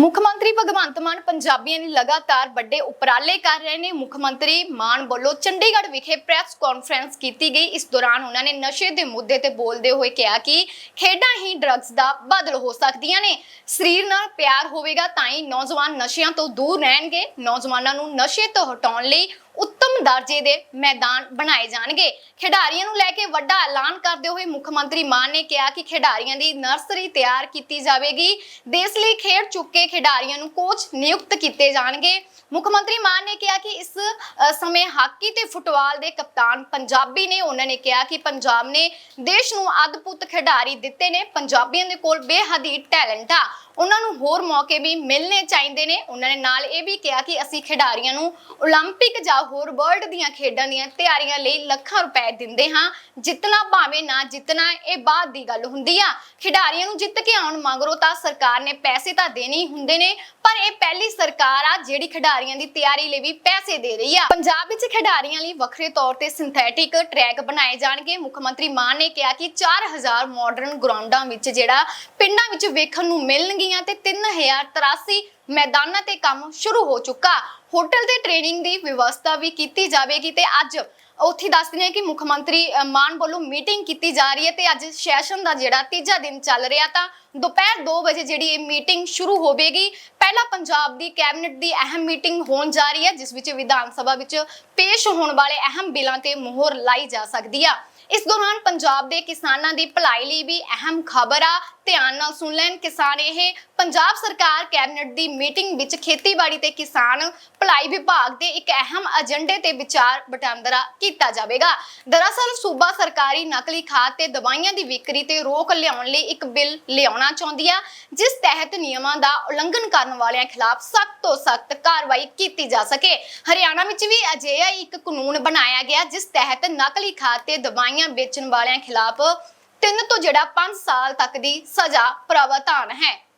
ਮੁੱਖ ਮੰਤਰੀ ਭਗਵੰਤ ਮਾਨ ਪੰਜਾਬੀਆਂ ਲਈ ਲਗਾਤਾਰ ਵੱਡੇ ਉਪਰਾਲੇ ਕਰ ਰਹੇ ਨੇ। ਮੁੱਖ ਮੰਤਰੀ ਮਾਨ ਵੱਲੋਂ ਚੰਡੀਗੜ੍ਹ ਵਿਖੇ ਪ੍ਰੈਸ ਕਾਨਫਰੰਸ ਕੀਤੀ ਗਈ। ਇਸ ਦੌਰਾਨ ਉਹਨਾਂ ਨੇ ਨਸ਼ੇ ਦੇ ਮੁੱਦੇ ਤੇ ਬੋਲਦੇ ਹੋਏ ਕਿਹਾ ਕਿ ਖੇਡਾਂ ਹੀ ਡਰੱਗਸ ਦਾ ਬਦਲ ਹੋ ਸਕਦੀਆਂ ਨੇ। ਸਰੀਰ ਨਾਲ ਪਿਆਰ ਹੋਵੇਗਾ ਤਾਂ ਹੀ ਨੌਜਵਾਨ ਨਸ਼ਿਆਂ ਤੋਂ ਦੂਰ ਰਹਿਣਗੇ। ਨੌਜਵਾਨਾਂ ਨੂੰ ਨਸ਼ੇ ਤੋਂ ਹਟਾਉਣ ਲਈ ਉੱਤਮ ਦਰਜੇ ਦੇ ਮੈਦਾਨ ਬਣਾਏ ਜਾਣਗੇ ਖਿਡਾਰੀਆਂ ਨੂੰ ਲੈ ਕੇ ਵੱਡਾ ਐਲਾਨ ਕਰਦੇ ਹੋਏ ਮੁੱਖ ਮੰਤਰੀ ਮਾਨ ਨੇ ਕਿਹਾ ਕਿ ਖਿਡਾਰੀਆਂ ਦੀ ਨਰਸਰੀ ਤਿਆਰ ਕੀਤੀ ਜਾਵੇਗੀ ਦੇਸ਼ ਲਈ ਖੇਡ ਚੁੱਕੇ ਖਿਡਾਰੀਆਂ ਨੂੰ ਕੋਚ ਨਿਯੁਕਤ ਕੀਤੇ ਜਾਣਗੇ ਮੁੱਖ ਮੰਤਰੀ ਮਾਨ ਨੇ ਕਿਹਾ ਕਿ ਇਸ ਅ, ਸਮੇਂ ਹਾਕੀ ਤੇ ਫੁੱਟਬਾਲ ਦੇ ਕਪਤਾਨ ਪੰਜਾਬੀ ਨੇ ਉਹਨਾਂ ਨੇ ਕਿਹਾ ਕਿ ਪੰਜਾਬ ਨੇ ਦੇਸ਼ ਨੂੰ ਅਦਭੁਤ ਖਿਡਾਰੀ ਦਿੱਤੇ ਨੇ ਪੰਜਾਬੀਆਂ ਦੇ ਕੋਲ ਬੇਹੱਦੀ ਟੈਲੈਂਟ ਆ ਉਹਨਾਂ ਨੂੰ ਹੋਰ ਮੌਕੇ ਵੀ ਮਿਲਣੇ ਚਾਹੀਦੇ ਨੇ ਉਹਨਾਂ ਨੇ ਨਾਲ ਇਹ ਵੀ ਕਿਹਾ ਕਿ ਅਸੀਂ ਖਿਡਾਰੀਆਂ ਨੂੰ 올림픽 ਜਾਂ ਹੋਰ ਵਰਲਡ ਦੀਆਂ ਖੇਡਾਂ ਦੀਆਂ ਤਿਆਰੀਆਂ ਲਈ ਲੱਖਾਂ ਰੁਪਏ ਦਿੰਦੇ ਹਾਂ। ਜਿੱਤਣਾ ਭਾਵੇਂ ਨਾ ਜਿੱਤਣਾ, ਇਹ ਬਾਅਦ ਦੀ ਗੱਲ ਹੁੰਦੀ ਆ। ਖਿਡਾਰੀਆਂ ਨੂੰ ਜਿੱਤ ਕੇ ਆਉਣ ਮਗਰੋਂ ਤਾਂ ਸਰਕਾਰ ਨੇ ਪੈਸੇ ਤਾਂ ਦੇਣੇ ਹੀ ਹੁੰਦੇ ਨੇ, ਪਰ ਇਹ ਪਹਿਲੀ ਸਰਕਾਰ ਆ ਜਿਹੜੀ ਖਿਡਾਰੀਆਂ ਦੀ ਤਿਆਰੀ ਲਈ ਵੀ ਪੈਸੇ ਦੇ ਰਹੀ ਆ। ਪੰਜਾਬ ਵਿੱਚ ਖਿਡਾਰੀਆਂ ਲਈ ਵੱਖਰੇ ਤੌਰ ਤੇ ਸਿੰਥੈਟਿਕ ਟਰੈਕ ਬਣਾਏ ਜਾਣਗੇ। ਮੁੱਖ ਮੰਤਰੀ ਮਾਨ ਨੇ ਕਿਹਾ ਕਿ 4000 ਮਾਡਰਨ ਗਰਾਊਂਡਾਂ ਵਿੱਚ ਜਿਹੜਾ ਪਿੰਡਾਂ ਵਿੱਚ ਵੇਖਣ ਨੂੰ ਮਿਲਣਗੀਆਂ ਤੇ 3083 ਮੈਦਾਨਾਂ ਤੇ ਕੰਮ ਸ਼ੁਰੂ ਹੋ ਚੁੱਕਾ। ਹੋਟਲ ਤੇ ਟ੍ਰੇਨਿੰਗ ਦੀ ਵਿਵਸਥਾ ਵੀ ਕੀਤੀ ਜਾਵੇਗੀ ਤੇ ਅੱਜ ਉੱਥੇ ਦੱਸਦੇ ਨੇ ਕਿ ਮੁੱਖ ਮੰਤਰੀ ਮਾਨ ਵੱਲੋਂ ਮੀਟਿੰਗ ਕੀਤੀ ਜਾ ਰਹੀ ਹੈ ਤੇ ਅੱਜ ਸੈਸ਼ਨ ਦਾ ਜਿਹੜਾ ਤੀਜਾ ਦਿਨ ਚੱਲ ਰਿਹਾ ਤਾਂ ਦੁਪਹਿਰ 2 ਵਜੇ ਜਿਹੜੀ ਇਹ ਮੀਟਿੰਗ ਸ਼ੁਰੂ ਹੋਵੇਗੀ। ਪਹਿਲਾ ਪੰਜਾਬ ਦੀ ਕੈਬਨਿਟ ਦੀ ਅਹਿਮ ਮੀਟਿੰਗ ਹੋਣ ਜਾ ਰਹੀ ਹੈ, ਜਿਸ ਵਿੱਚ ਵਿਧਾਨ ਸਭਾ ਵਿੱਚ ਪੇਸ਼ ਹੋਣ ਵਾਲੇ ਅਹਿਮ ਬਿੱਲਾਂ ਤੇ ਮੋਹਰ ਲਾਈ ਜਾ ਸਕਦੀ ਆ। ਇਸ ਦੌਰਾਨ ਪੰਜਾਬ ਦੇ ਕਿਸਾਨਾਂ ਦੀ ਭਲਾਈ ਲਈ ਵੀ ਅਹਿਮ ਖਬਰ ਆ ਧਿਆਨ ਨਾਲ ਸੁਣ ਲੈਣ ਕਿਸਾਨ ਇਹ, ਪੰਜਾਬ ਸਰਕਾਰ ਕੈਬਨਿਟ ਦੀ ਮੀਟਿੰਗ ਵਿੱਚ ਖੇਤੀਬਾੜੀ ਤੇ ਕਿਸਾਨ ਭਲਾਈ ਵਿਭਾਗ ਦੇ ਇੱਕ ਅਹਿਮ ਏਜੰਡੇ ਤੇ ਵਿਚਾਰ ਵਟਾਂਦਰਾ ਕੀਤਾ ਜਾਵੇਗਾ। ਦਰਅਸਲ ਸੂਬਾ ਸਰਕਾਰੀ ਨਕਲੀ ਖਾਦ ਤੇ ਦਵਾਈਆਂ ਦੀ ਵਿਕਰੀ ਤੇ ਰੋਕ ਲਿਆਉਣ ਲਈ ਇੱਕ ਬਿੱਲ ਲਿਆਉਣਾ ਚਾਹੁੰਦੀ ਆ, ਜਿਸ ਤਹਿਤ ਨਿਯਮਾਂ ਦਾ ਉਲੰਘਣ ਕਰਨ ਵਾਲਿਆਂ ਖਿਲਾਫ ਸਖਤ ਤੋਂ ਸਖਤ ਕਾਰਵਾਈ ਕੀਤੀ ਜਾ ਸਕੇ। ਹਰਿਆਣਾ ਵਿੱਚ ਵੀ ਅਜਿਹਾ ਇੱਕ ਕਾਨੂੰਨ ਬਣਾਇਆ ਗਿਆ, ਜਿਸ ਤਹਿਤ ਨਕਲੀ ਖਾਦ ਤੇ ਦਵਾਈਆਂ ਵੇਚਣ ਵਾਲਿਆਂ ਖਿਲਾਫ ਤਿੰਨ ਤੋਂ ਜਿਹੜਾ 5 ਸਾਲ ਤੱਕ ਦੀ ਸਜ਼ਾ ਪ੍ਰਾਵਧਾਨ ਹੈ।